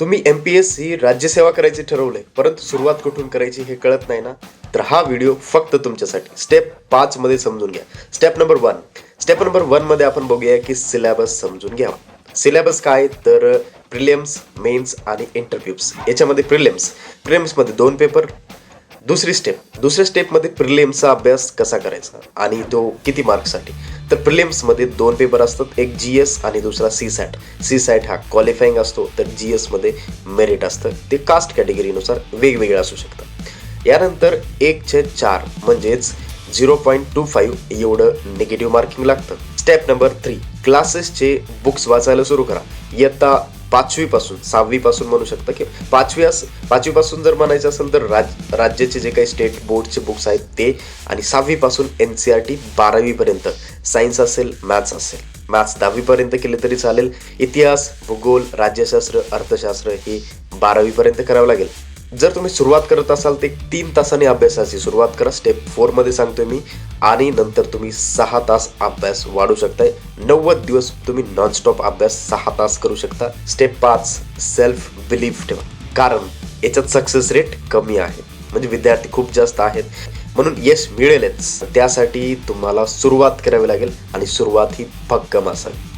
तुम्ही M P S ही राज्यसेवा करायची ठरवलंय परंतु सुरुवात कुठून करायची हे कळत नाही ना? तर हा व्हिडिओ फक्त तुमच्यासाठी. स्टेप पाच मध्ये समजून घ्या. Step number one step number वनमध्ये आपण बघूया की सिलेबस समजून घ्यावा. सिलेबस काय? तर प्रिलियम्स मेन्स आणि इंटरव्ह्यूज याच्यामध्ये प्रिलियम्स प्रिलियम्समध्ये दोन पेपर दुसरी स्टेप दुसऱ्या स्टेपमध्ये प्रिलियम्सचा अभ्यास कसा करायचा? आणि तो किती मार्क्ससाठी? तर प्रिलेम्समध्ये दोन पेपर असतात एक जी एस आणि दुसरा सी सॅट सी सॅट हा क्वालिफाईंग असतो तर जी एसमध्ये मेरिट असतं. ते कास्ट कॅटेगरीनुसार वेगवेगळं असू शकतं यानंतर एक चार म्हणजेच झिरो पॉईंट टू फाईव्ह एवढं निगेटिव्ह मार्किंग लागतं. स्टेप नंबर थ्री क्लासेसचे बुक्स वाचायला सुरू करा. इयत्ता पाचवी पासून सहावी पासून म्हणू शकता की पाचवी अस पाचवी पासून जर म्हणायचं असेल तर राज राज्याचे जे काही स्टेट बोर्डचे बुक्स आहेत ते आणि सहावी पासून एन सी आर टी बारावीपर्यंत. सायन्स असेल मॅथ्स असेल. मॅथ्स दहावीपर्यंत केले तरी चालेल. इतिहास भूगोल राज्यशास्त्र अर्थशास्त्र हे बारावीपर्यंत करावं लागेल. जर तुम्ही सुरुवात करत असाल ते तीन तासांनी अभ्यासाची सुरुवात करा. स्टेप फोरमध्ये सांगतोय मी. आणि नंतर तुम्ही सहा तास अभ्यास वाढू शकताय. नव्वद दिवस तुम्ही नॉनस्टॉप अभ्यास सहा तास करू शकता. स्टेप पाच सेल्फ बिलीफ ठेवा. कारण याच्यात सक्सेस रेट कमी आहे. म्हणजे विद्यार्थी खूप जास्त आहेत. म्हणून यश मिळेलच. त्यासाठी तुम्हाला सुरुवात करावी लागेल आणि सुरुवात ही भक्कम असावी.